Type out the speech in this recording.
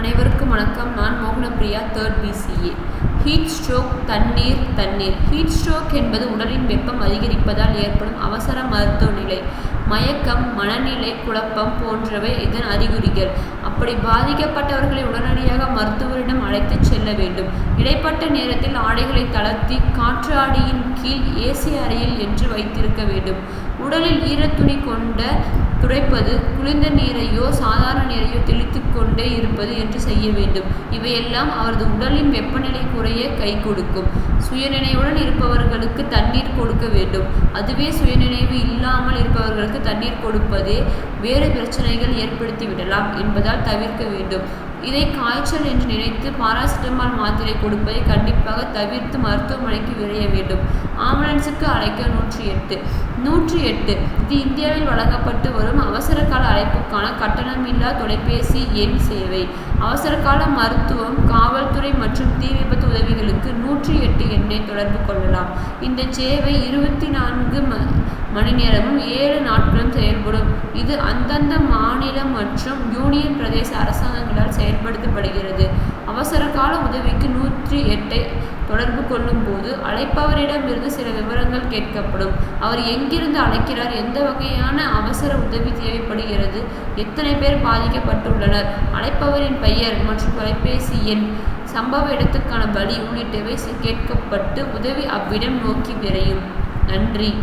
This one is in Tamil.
அனைவருக்கும் வணக்கம். நான் Mohanapriya third BCA heat stroke தண்ணீர் தண்ணீர். ஹீட் ஸ்ட்ரோக் என்பது உடலின் வெப்பம் அதிகரிப்பதால் ஏற்படும் அவசர மருத்துவ நிலை. மயக்கம் மனநிலை குழப்பம் போன்றவை இதன் அறிகுறிகள். அப்படி பாதிக்கப்பட்டவர்களை உடனடி மருத்துவரிடம் அழைத்துச் செல்ல வேண்டும். இடைப்பட்ட நேரத்தில் ஆடைகளை தளர்த்தி காற்றாடியின் கீழ் ஏசி அறையில் என்று வைத்திருக்க வேண்டும். உடலில் ஈரத்துணி கொண்ட துடைப்பது குளிர்ந்த நீரையோ சாதாரண நீரையோ தெளித்து கொண்டே இருப்பது என்று செய்ய வேண்டும். இவையெல்லாம் அவரது உடலின் வெப்பநிலை குறைய கை கொடுக்கும். சுயநினைவுடன் இருப்பவர்களுக்கு தண்ணீர் கொடுக்க வேண்டும். அதுவே சுயநினைவு இல்லாமல் இருப்பவர்களுக்கு தண்ணீர் கொடுப்பதே வேறு பிரச்சனைகள் ஏற்படுத்தி விடலாம் என்பதால் தவிர்க்க வேண்டும். இதை காய்ச்சல் என்று நினைத்து பாராசிட்டமால் மாத்திரை கொடுப்பதை கண்டிப்பாக தவிர்த்து மருத்துவமனைக்கு விரைய வேண்டும். ஆம்புலன்ஸுக்கு அழைக்க நூற்றி எட்டு. நூற்றி எட்டு. இது இந்தியாவில் வழங்கப்பட்டு வரும் அவசர கால அழைப்புக்கான கட்டணமில்லா தொலைபேசி எண் சேவை. அவசரகால மருத்துவம் காவல்துறை மற்றும் தீ விபத்து உதவிகளுக்கு நூற்றி எட்டு எண்ணை தொடர்பு கொள்ளலாம். இந்த சேவை இருபத்தி நான்கு ம மணி நேரமும் ஏழு நாட்களும் செயல்படும். இது அந்தந்த மாநிலம் மற்றும் யூனியன் பிரதேச அரசாங்கங்களால் எட்டை தொடர்பு கொள்ளும் போது அழைப்பவரிடமிருந்து சில விவரங்கள் கேட்கப்படும். அவர் எங்கிருந்து அழைக்கிறார்? எந்த வகையான அவசர உதவி தேவைப்படுகிறது? எத்தனை பேர் பாதிக்கப்பட்டுள்ளனர்? அழைப்பவரின் பெயர் மற்றும் தொலைபேசி எண் சம்பவ இடத்துக்கான வழி உள்ளிட்டவை கேட்கப்பட்டு உதவி அவ்விடம் நோக்கி விரையும். நன்றி.